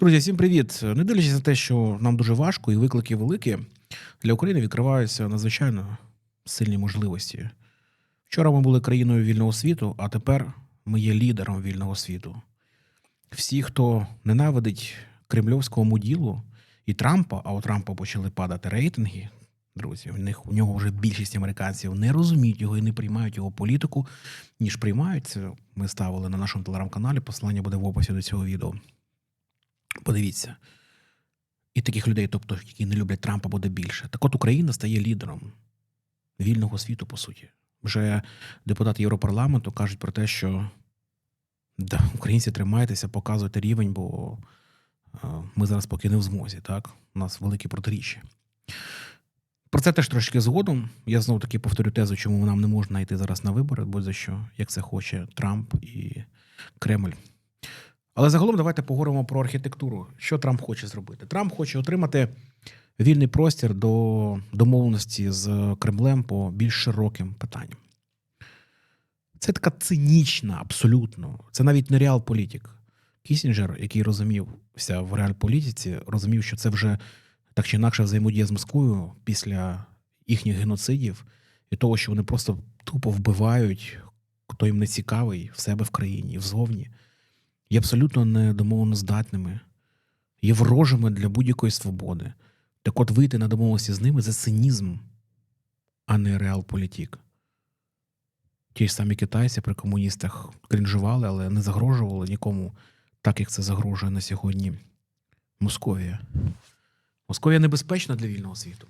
Друзі, всім привіт. Не дивлячись на те, що нам дуже важко і виклики великі, для України відкриваються надзвичайно сильні можливості. Вчора ми були країною вільного світу, а тепер ми є лідером вільного світу. Всі, хто ненавидить кремльовського муділу і Трампа, а у Трампа почали падати рейтинги. Друзі, у них у нього вже більшість американців не розуміють його і не приймають його політику, ніж приймають. Ми ставили на нашому телеграм-каналі. Посилання буде в описі до цього відео. Подивіться. І таких людей, тобто, які не люблять Трампа, буде більше. Так от Україна стає лідером вільного світу, по суті. Вже депутати Європарламенту кажуть про те, що да, українці тримайтеся, показуйте рівень, бо е, ми зараз поки не в змозі. Так? У нас великі протиріччя. Про це теж трошки згодом. Я знову таки повторю тезу, чому нам не можна йти зараз на вибори, бо за що, як це хоче Трамп і Кремль. Але загалом давайте поговоримо про архітектуру. Що Трамп хоче зробити? Трамп хоче отримати вільний простір до домовленості з Кремлем по більш широким питанням. Це така цинічна, абсолютно. Це навіть не реал-політик. Кісінджер, який розумівся в реал-політиці, розумів, що це вже так чи інакше взаємодія з Москвою після їхніх геноцидів і того, що вони просто тупо вбивають, хто їм не цікавий в себе в країні і взовні є абсолютно недомовлено здатними, є ворожими для будь-якої свободи. Так от вийти на домовленості з ними це цинізм, а не реал-політік. Ті ж самі китайці при комуністах крінжували, але не загрожували нікому, так як це загрожує на сьогодні Московія. Московія небезпечна для вільного світу.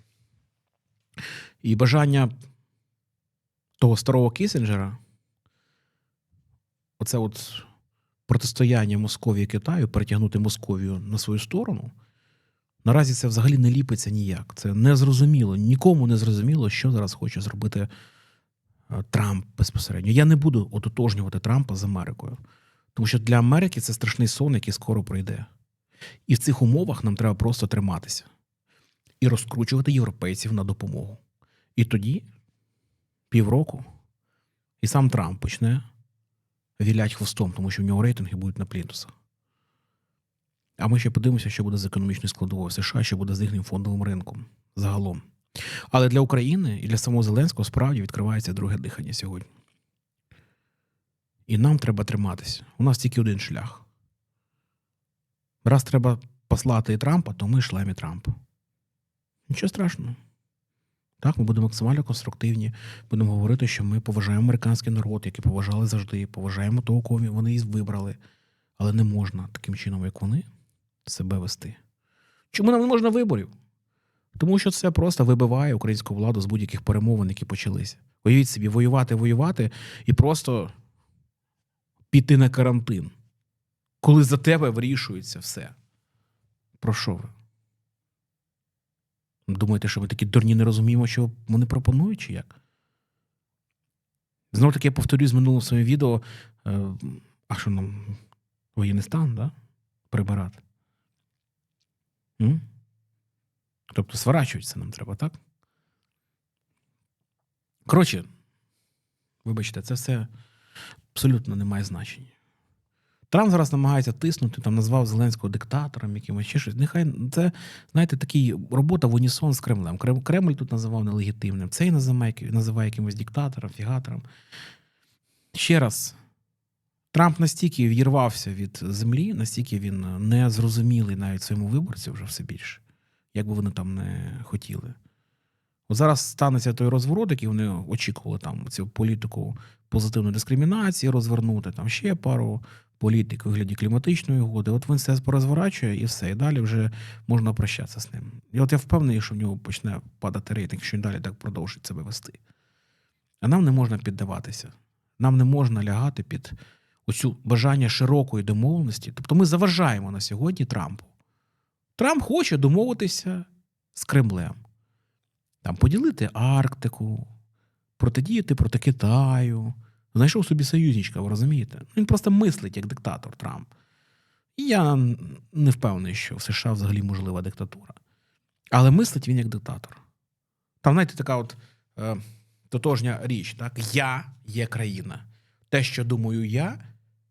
І бажання того старого Кісінджера, оце от протистояння Московії Китаю, перетягнути Московію на свою сторону, наразі це взагалі не ліпиться ніяк. Це незрозуміло, нікому не зрозуміло, що зараз хоче зробити е, Трамп безпосередньо. Я не буду ототожнювати Трампа з Америкою, тому що для Америки це страшний сон, який скоро пройде. І в цих умовах нам треба просто триматися і розкручувати європейців на допомогу. І тоді, півроку, і сам Трамп почне вілять хвостом, тому що в нього рейтинги будуть на плінтусах. А ми ще подивимося, що буде з економічною складовою США, що буде з їхнім фондовим ринком загалом. Але для України і для самого Зеленського справді відкривається друге дихання сьогодні. І нам треба триматися. У нас тільки один шлях. Раз треба послати Трампа, то ми шлем і Трампа. Нічого страшного. Так, ми будемо максимально конструктивні, будемо говорити, що ми поважаємо американський народ, який поважали завжди, поважаємо того, кого вони і вибрали. Але не можна таким чином, як вони, себе вести. Чому нам не можна виборів? Тому що це просто вибиває українську владу з будь-яких перемовин, які почалися. Уявіть собі, воювати, воювати і просто піти на карантин, коли за тебе вирішується все. Про що ви? Думаєте, що ми такі дурні не розуміємо, що вони пропонують, чи як? Знову таки я повторю з минулого своє відео. е, А що нам воєнний стан, да? Прибирати? М? Тобто сворачуватися нам треба, так? Коротше, вибачте, це все абсолютно не має значення. Трамп зараз намагається тиснути, там назвав Зеленського диктатором, якимось ще щось. Нехай це, знаєте, такий робота в унісон з Кремлем. Кремль тут називав нелегітимним. Цей називає, називає якимось диктатором, фігатором. Ще раз, Трамп настільки відірвався від землі, настільки він незрозумілий навіть своєму виборцю вже все більше, як би вони там не хотіли. От зараз станеться той розворот, який вони очікували там цю політику позитивної дискримінації розвернути, там ще пару політик у вигляді кліматичної угоди. От він все порозворачує і все. І далі вже можна прощатися з ним. І от я впевнений, що в нього почне падати рейтинг, що він далі так продовжить себе вести. А нам не можна піддаватися. Нам не можна лягати під оцю бажання широкої домовленості. Тобто ми заважаємо на сьогодні Трампу. Трамп хоче домовитися з Кремлем. Там поділити Арктику, протидіяти проти Китаю. Знайшов собі союзничка, ви розумієте? Він просто мислить як диктатор Трамп. І я не впевнений, що в США взагалі можлива диктатура. Але мислить він як диктатор. Там, знаєте, така от е, тотожня річ, так? Я є країна. Те, що думаю я,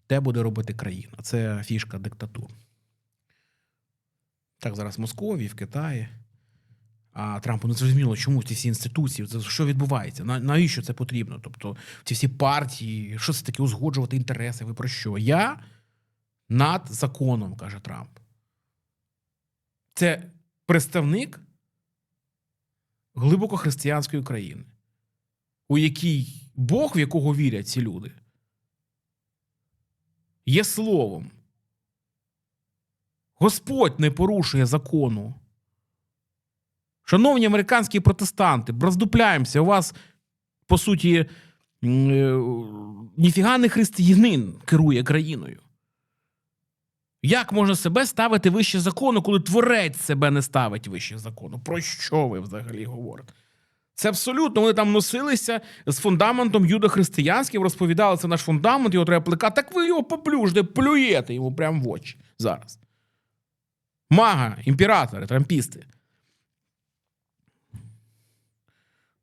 те буде робити країна. Це фішка диктатур. Так, зараз в Московії, в Китаї. А Трампу не зрозуміло, чому ці всі інституції, це що відбувається? На- Навіщо це потрібно? Тобто, ці всі партії, що це таке узгоджувати інтереси? Ви про що? Я над законом, каже Трамп. Це представник глибоко християнської країни, у якій Бог, в якого вірять ці люди, є словом. Господь не порушує закону. Шановні американські протестанти, роздупляємося. У вас, по суті, е, ніфіга не християнин керує країною. Як можна себе ставити вище закону, коли творець себе не ставить вище закону? Про що ви взагалі говорите? Це абсолютно вони там носилися з фундаментом юдохристиянським, розповідали, це наш фундамент, його треба плекати. Так ви його поплюжте, плюєте йому прямо в очі зараз. Мага, імператори, трампісти.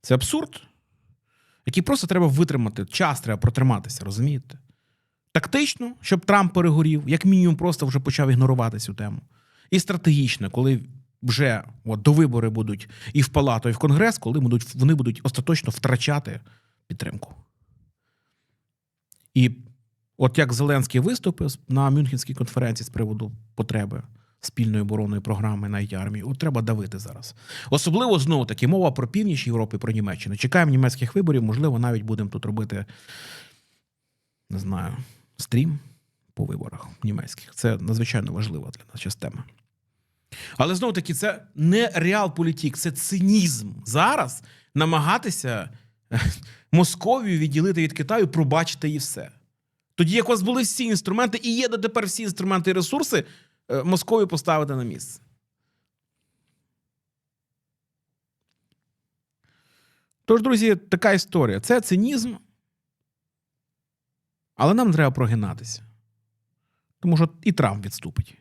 Це абсурд, який просто треба витримати. Час треба протриматися, розумієте? Тактично, щоб Трамп перегорів, як мінімум, просто вже почав ігнорувати цю тему. І стратегічно, коли вже от, до вибори будуть і в Палату, і в Конгрес, коли будуть, вони будуть остаточно втрачати підтримку. І от як Зеленський виступив на Мюнхенській конференції з приводу потреби спільної оборонної програми навіть армії, от треба давити зараз. Особливо знову таки мова про північ Європи, про Німеччину. Чекаємо німецьких виборів, можливо, навіть будемо тут робити, не знаю, стрім по виборах німецьких. Це надзвичайно важлива для нас частина. Але знову таки, це не реалполітік, це цинізм. Зараз намагатися е, Московію відділити від Китаю, пробачити і все. Тоді як у вас були всі інструменти, і є дотепер всі інструменти і ресурси, Московію поставити на місце. Тож, друзі, така історія. Це цинізм. Але нам треба прогинатися. Тому що і Трамп відступить.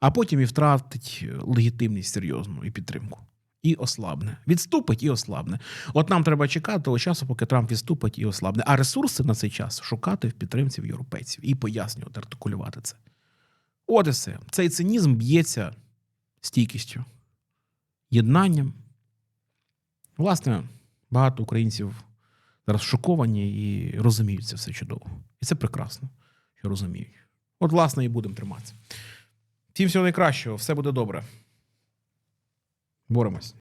А потім і втратить легітимність серйозну і підтримку. І ослабне. Відступить і ослабне. От нам треба чекати того часу, поки Трамп відступить і ослабне. А ресурси на цей час шукати в підтримці в європейців і пояснювати, артикулювати це. Все. Цей цинізм б'ється стійкістю, єднанням. Власне, багато українців зараз шоковані і розуміють це все чудово. І це прекрасно, що розуміють. От, власне, і будемо триматися. Всім всього найкращого, все буде добре. Боремось.